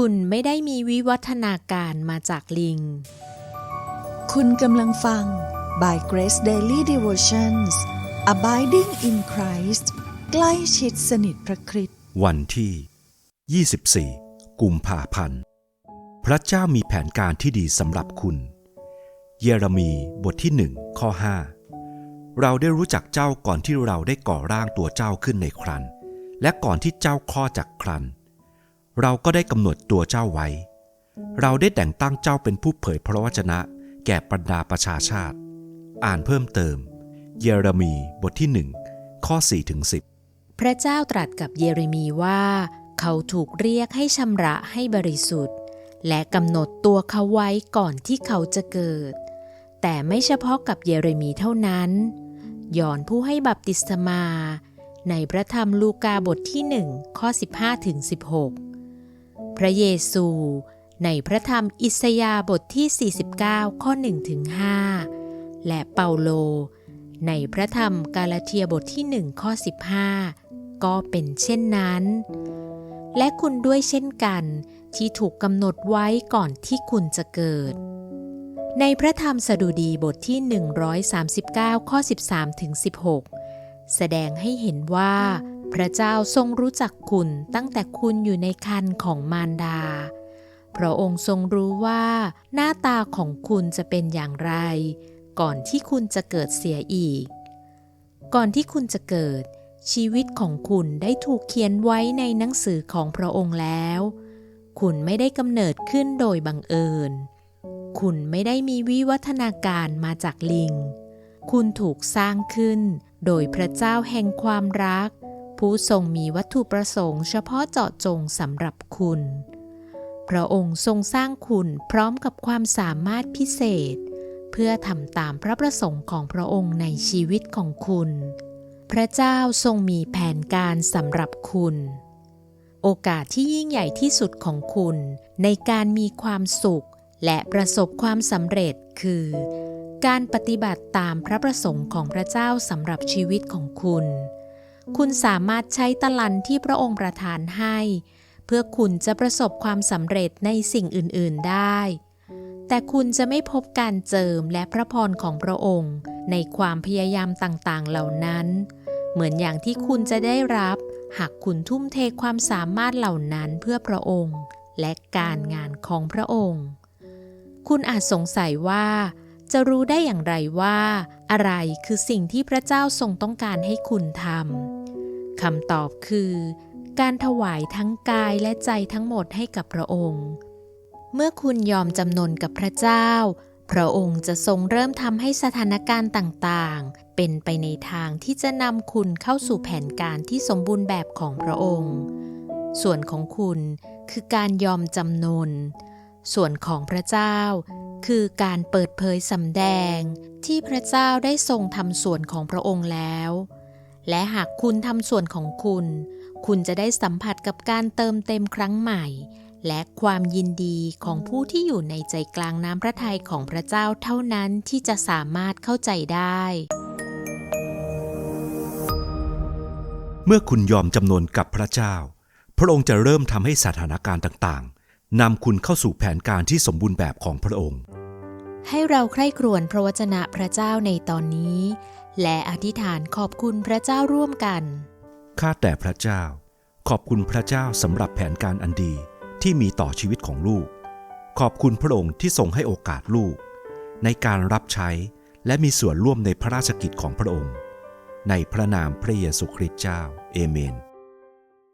คุณไม่ได้มีวิวัฒนาการมาจากลิง คุณกำลังฟัง by Grace Daily Devotions Abiding in Christ ใกล้ชิดสนิทพระคริสต์วันที่ 24 กุมภาพันธ์ พระเจ้ามีแผนการที่ดีสำหรับคุณ เยเรมีบทที่หนึ่งข้อ 5 เราได้รู้จักเจ้าก่อนที่เราได้ก่อร่างตัวเจ้าขึ้นในครัน และก่อนที่เจ้าคลอดจากครันเเราก็ได้กำหนดตัวเจ้าไว้ เราได้แต่งตั้งเจ้าเป็นผู้เผยพระวจนะ แก่บรรดาประชาชาติ อ่านเพิ่มเติม เยเรมีบทที่หนึ่งข้อ4ถึง10 พระเจ้าตรัสกับเยเรมีว่า เขาถูกเรียกให้ชำระให้บริสุทธิ์ และกำหนดตัวเขาไว้ก่อนที่เขาจะเกิด แต่ไม่เฉพาะกับเยเรมีเท่านั้น ยอนผู้ให้บัพติศมา ในพระธรรมลูกาบทที่หนึ่งข้อ 15ถึง16 พระเยซู ในพระธรรมอิสยาห์บทที่ 49 ข้อ1ถึง5และเปาโล ในพระธรรมกาลาเทียบทที่หนึ่งข้อ15 ก็เป็นเช่นนั้น และคุณด้วยเช่นกันที่ถูกกำหนดไว้ก่อนที่คุณจะเกิด ในพระธรรมสดุดีบทที่ 139 ข้อ 13ถึง16 แสดงให้เห็นว่า พระเจ้าทรงรู้จักคุณตั้งแต่คุณอยู่ในคันของมารดา พระองค์ทรงรู้ว่า หน้าตาของคุณจะเป็นอย่างไร ก่อนที่คุณจะเกิดเสียอีก ก่อนที่คุณจะเกิด ชีวิตของคุณได้ถูกเขียนไว้ในหนังสือของพระองค์แล้ว คุณไม่ได้กำเนิดขึ้นโดยบังเอิญ คุณไม่ได้มีวิวัฒนาการมาจากลิง คุณถูกสร้างขึ้นโดยพระเจ้าแห่งความรัก ผู้ทรงมีวัตถุประสงค์เฉพาะเจาะจงสำหรับคุณ พระองค์ทรงสร้างคุณพร้อมกับความสามารถพิเศษ เพื่อทำตามพระประสงค์ของพระองค์ในชีวิตของคุณ พระเจ้าทรงมีแผนการสำหรับคุณ โอกาสที่ยิ่งใหญ่ที่สุดของคุณ ในการมีความสุขและประสบความสำเร็จคือ การปฏิบัติตามพระประสงค์ของพระเจ้าสำหรับชีวิตของคุณ คุณสามารถใช้ตะลันที่พระองค์ประทานให้ เพื่อคุณจะประสบความสำเร็จในสิ่งอื่น ๆ ได้ แต่คุณจะไม่พบการเจิมและพระพรของพระองค์ ในความพยายามต่าง ๆ เหล่านั้น เหมือนอย่างที่คุณจะได้รับ หากคุณทุ่มเทความสามารถเหล่านั้นเพื่อพระองค์ และการงานของพระองค์ คุณอาจสงสัยว่าจะรู้ได้อย่างไรว่า อะไรคือสิ่งที่พระเจ้าทรงต้องการให้คุณทำ คำตอบคือ การถวายทั้งกายและใจทั้งหมดให้กับพระองค์ เมื่อคุณยอมจำนนกับพระเจ้า พระองค์จะทรงเริ่มทำให้สถานการณ์ต่างๆ เป็นไปในทางที่จะนำคุณเข้าสู่แผนการที่สมบูรณ์แบบของพระองค์ ส่วนของคุณคือการยอมจำนน ส่วนของพระเจ้าคือการเปิดเผยสำแดงที่พระเจ้าได้ทรงทำส่วนของพระองค์แล้ว และหากคุณทำส่วนของคุณ คุณจะได้สัมผัสกับการเติมเต็มครั้งใหม่ และความยินดีของผู้ที่อยู่ในใจกลางน้ำพระทัยของพระเจ้าเท่านั้นที่จะสามารถเข้าใจได้ เมื่อคุณยอมจำนนกับพระเจ้า พระองค์จะเริ่มทำให้สถานการณ์ต่างๆนำคุณเข้าสู่แผนการที่สมบูรณ์แบบของพระองค์ ให้เราใคร่ครวญพระวจนะพระเจ้าในตอนนี้ และอธิษฐานขอบคุณพระเจ้าร่วมกัน ข้าแต่พระเจ้า ขอบคุณพระเจ้าสำหรับแผนการอันดีที่มีต่อชีวิตของลูก ขอบคุณพระองค์ที่ทรงให้โอกาสลูก ในการรับใช้และมีส่วนร่วมในพระราชกิจของพระองค์ ในพระนามพระเยซูคริสต์เจ้า เอเมน